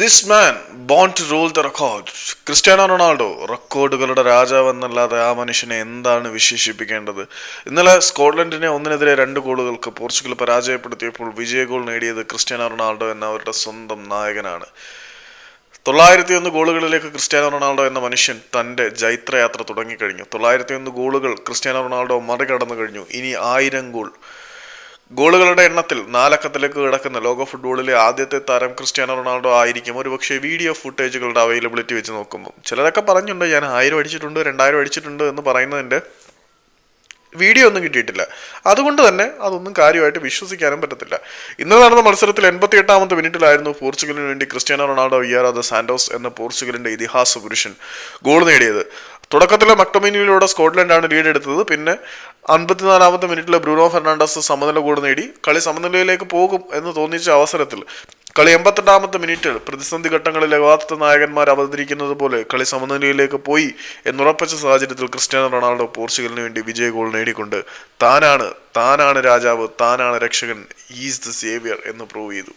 This man born to rule the record Cristiano Ronaldo റെക്കോർഡുകളുടെ രാജാവെന്നല്ലാതെ ആ മനുഷ്യനെ എന്താണ് വിശേഷിപ്പിക്കേണ്ടത്? ഇന്നലെ സ്കോട്ട്ലൻഡിനെ ഒന്നിനെതിരെ രണ്ട് ഗോളുകൾക്ക് പോർച്ചുഗൽ പരാജയപ്പെടുത്തിയപ്പോൾ വിജയ ഗോൾ നേടിയത് ക്രിസ്ത്യാനോ റൊണാൾഡോ എന്ന അവരുടെ സ്വന്തം നായകനാണ്. തൊള്ളായിരത്തി ഒന്ന് ഗോളുകളിലേക്ക് ക്രിസ്ത്യാനോ റൊണാൾഡോ എന്ന മനുഷ്യൻ തന്റെ ജൈത്രയാത്ര തുടങ്ങിക്കഴിഞ്ഞു. തൊള്ളായിരത്തി ഒന്ന് ഗോളുകൾ ക്രിസ്ത്യാനോ റൊണാൾഡോ മറികടന്നു കഴിഞ്ഞു ഇനി ആയിരം ഗോൾ ഗോളുകളുടെ എണ്ണത്തിൽ നാലക്കത്തിലേക്ക് കിടക്കുന്ന ലോക ഫുട്ബോളിലെ ആദ്യത്തെ താരം ക്രിസ്ത്യാനോ റൊണാൾഡോ ആയിരിക്കും. ഒരുപക്ഷെ വീഡിയോ ഫുട്ടേജുകളുടെ അവൈലബിലിറ്റി വെച്ച് നോക്കുമ്പോൾ ചിലരൊക്കെ പറഞ്ഞിട്ടുണ്ട് ഞാൻ ആയിരം അടിച്ചിട്ടുണ്ട് രണ്ടായിരം അടിച്ചിട്ടുണ്ട് എന്ന് പറയുന്നതിന്റെ വീഡിയോ ഒന്നും കിട്ടിയിട്ടില്ല. അതുകൊണ്ട് തന്നെ അതൊന്നും കാര്യമായിട്ട് വിശ്വസിക്കാനും പറ്റത്തില്ല. ഇന്ന് നടന്ന മത്സരത്തിൽ എൺപത്തി എട്ടാമത്തെ മിനിറ്റിലായിരുന്നു പോർച്ചുഗലിന് വേണ്ടി ക്രിസ്ത്യാനോ റൊണാൾഡോ ഇയാറാദ സാന്റോസ് എന്ന പോർച്ചുഗലിന്റെ ഇതിഹാസ പുരുഷൻ ഗോൾ നേടിയത്. തുടക്കത്തിലെ സ്കോട്ട്ലൻഡ് സ്കോട്ട്ലൻഡാണ് ലീഡ് എടുത്തത്. പിന്നെ അൻപത്തിനാലാമത്തെ മിനിറ്റിൽ ബ്രൂണോ ഫെർണാണ്ടസ് സമനില കൂടെ നേടി. കളി സമനിലയിലേക്ക് പോകും എന്ന് തോന്നിച്ച അവസരത്തിൽ കളി എൺപത്തെട്ടാമത്തെ മിനിറ്റിൽ പ്രതിസന്ധി ഘട്ടങ്ങളിൽ യഥാർത്ഥ നായകന്മാർ അവതരിക്കുന്നത് പോലെ കളി സമനിലയിലേക്ക് പോയി എന്നുറപ്പിച്ച സാഹചര്യത്തിൽ ക്രിസ്ത്യാനോ റൊണാൾഡോ പോർച്ചുഗലിന് വേണ്ടി വിജയ ഗോൾ നേടിക്കൊണ്ട് താനാണ് താനാണ് രാജാവ് താനാണ് രക്ഷകൻ ഈസ് ദ സേവിയർ എന്ന് പ്രൂവ് ചെയ്തു.